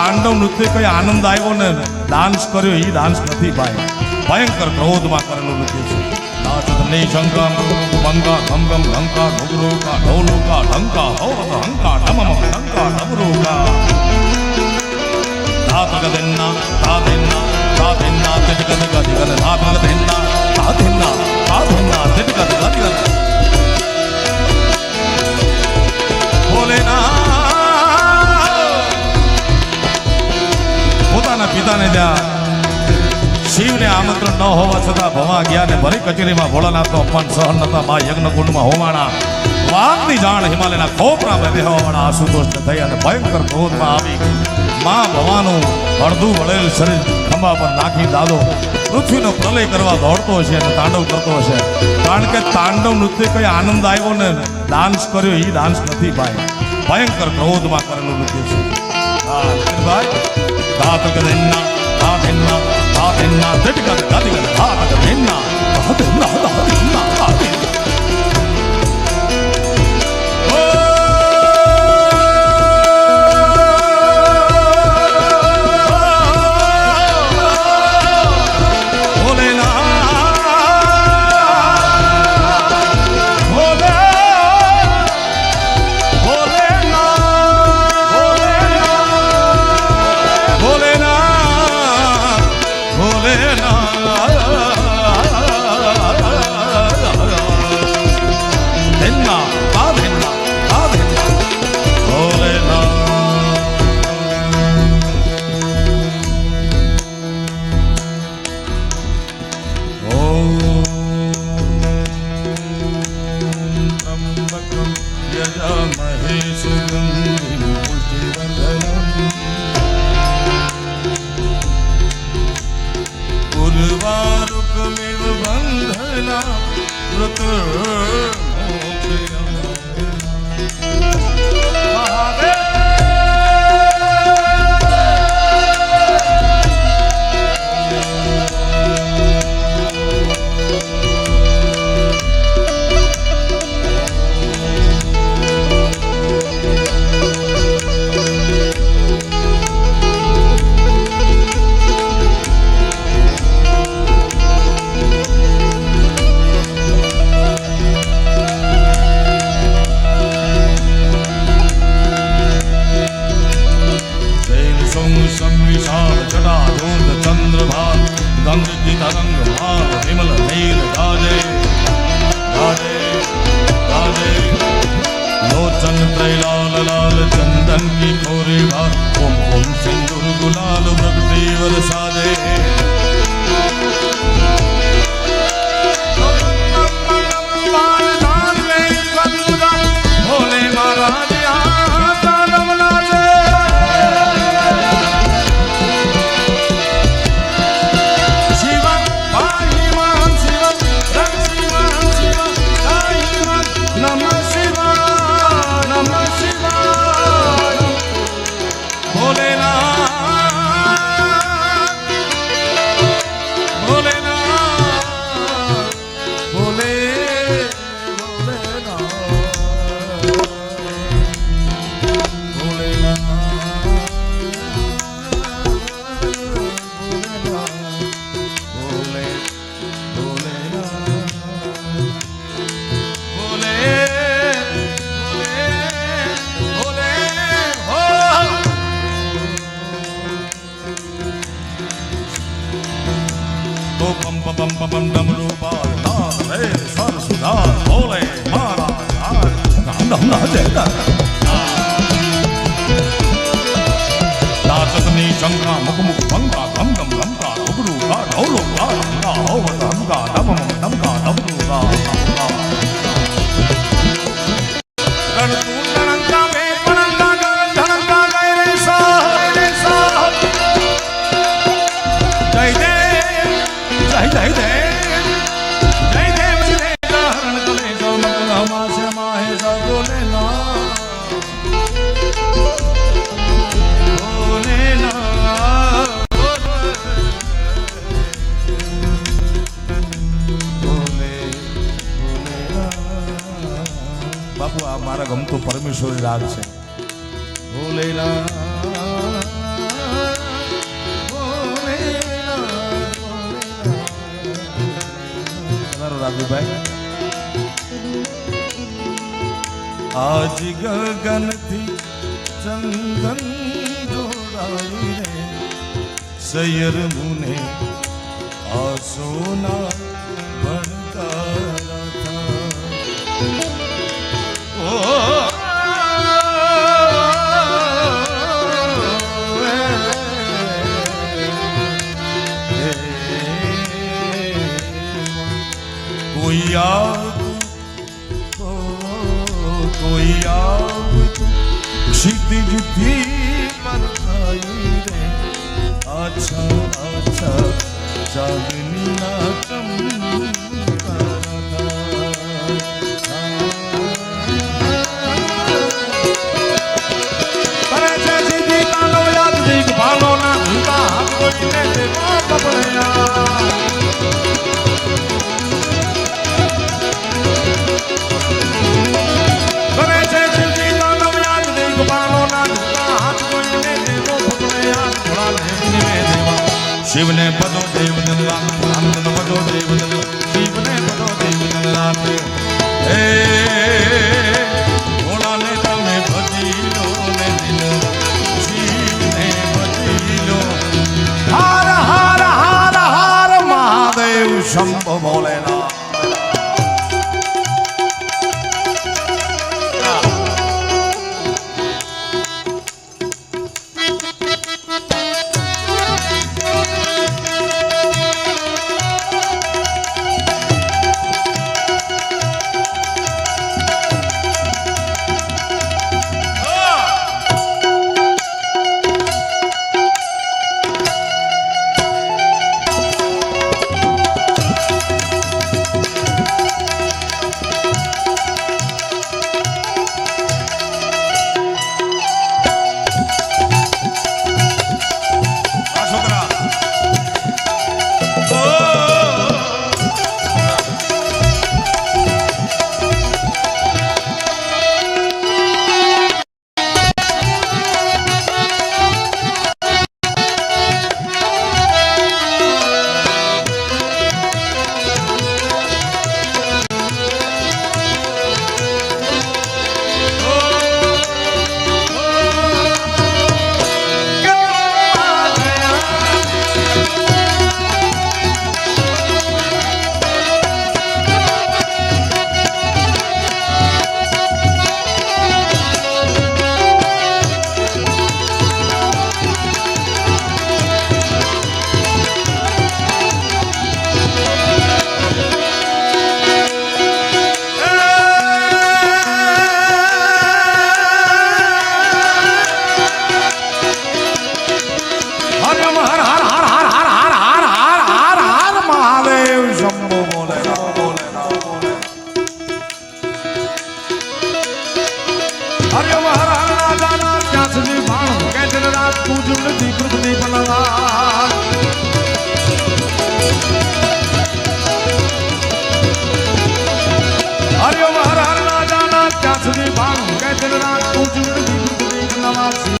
તાંડવ નૃત્ય કઈ આનંદ આવ્યો ને ડાન્સ કર્યો એ ડાન્સ નથી ભાઈ. ભયંકર ક્રોધમાં કરેલું નૃત્ય છે. નાચતને શંકમ ભંગા ભંગમ ઢંકા ઢોગરોકા ઢોલુકા, ઢંકા હોત હંકા, ઢમમ, ઢંકા, ઢબરોકા. ધાતક દેન્ના ધા દેન્ના ધા દેન્ના તિટક તિટક તિટક ધા ભંગ દેન્ના ધા દેન્ના ધા દેન્ના તિટક તિટક તિટક પોતાના ત્યાં શિવને આમંત્રણ ન હોવા છતાં ભવા ગયા ને ભરી કચેરીમાં ભોળાનાથનો અપમાન સહન નતા મા યજ્ઞકુંડમાં હોવાણા વાતની જાણ હિમાલયના ખોપરામાં બેહવાવાળા આશુતોષ થઈ અને ભયંકર ક્રોધમાં આવી. મા ભવાનું અડધું વળેલ શરીર ખંભા પર નાખી દાદો પૃથ્વીનો પ્રલય કરવા દોડતો હશે અને તાંડવ કરતો હશે. કારણ કે તાંડવ નૃત્ય કઈ આનંદ આવ્યો ને? ડાન્સ કર્યો એ ડાન્સ નથી ભાઈ. ભયંકર ક્રોધમાં કરેલું નૃત્ય છે. దాత కదన్నా దాతెన్నా దాతెన్నా దటి కదా దాతి కదా దాత महेश्वरी बन्धन पूर्वाकमेव बन्धना ગંગજી તરંગ ભાવ વિમલ નીલ ગાજે ગાજે ગાજે લોચન ત્રૈલાલ લાલ ચંદન કી ખોરી ભાર ઓમ ઓમ ડમરું ડમરું બાર તાર રે સર સુધાર બોલે મારા હાર નામ નામ ના દેતા નાચકની ચંગા મુખ મુખ ભંગા ગમ ગમ લંકા ઉબરું ગા ઢોલો ગા હંગા હોવત બાપુ આ મારા ગમતો પરમેશ્વર રાગ છે. રાજુભાઈ આજ ગગનથી ચંદન જોડાઈ રે. સૈયર મુને આ સોના क्षितिज भी मनाई रे अच्छा अच्छा चांदनी ना શિવને પદો દેવ દિલ્લા આનંદ પદો દેવ શિવને પદો દેવ દિલ્લા હે, ભોળાને તમે ભજી લો ને દિલ, શિવને ભજી લો હાર હાર હાર હાર, મહાદેવ, શંભ ભોલેનાથ.